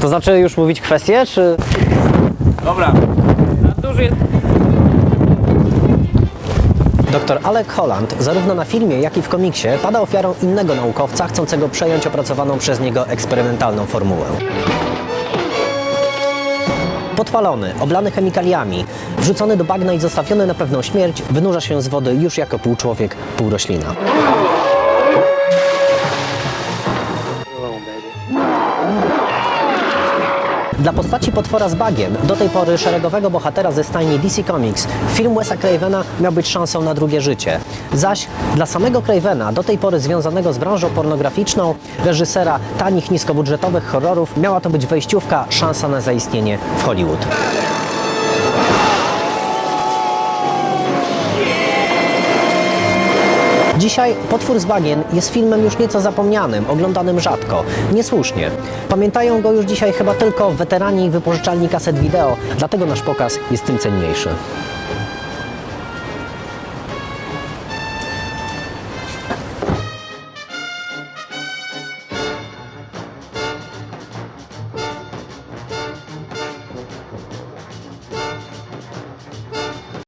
To znaczy już mówić kwestię, czy... Dobra. Za duży jest... Dr Alec Holland zarówno na filmie, jak i w komiksie pada ofiarą innego naukowca chcącego przejąć opracowaną przez niego eksperymentalną formułę. Podpalony, oblany chemikaliami, wrzucony do bagna i zostawiony na pewną śmierć, wynurza się z wody już jako pół człowiek, pół roślina. Dla postaci potwora z bagiem, do tej pory szeregowego bohatera ze stajni DC Comics, film Wesa Cravena miał być szansą na drugie życie. Zaś dla samego Cravena, do tej pory związanego z branżą pornograficzną, reżysera tanich, niskobudżetowych horrorów, miała to być wejściówka, szansa na zaistnienie w Hollywood. Dzisiaj Potwór z Bagien jest filmem już nieco zapomnianym, oglądanym rzadko. Niesłusznie. Pamiętają go już dzisiaj chyba tylko weterani wypożyczalni kaset wideo, dlatego nasz pokaz jest tym cenniejszy.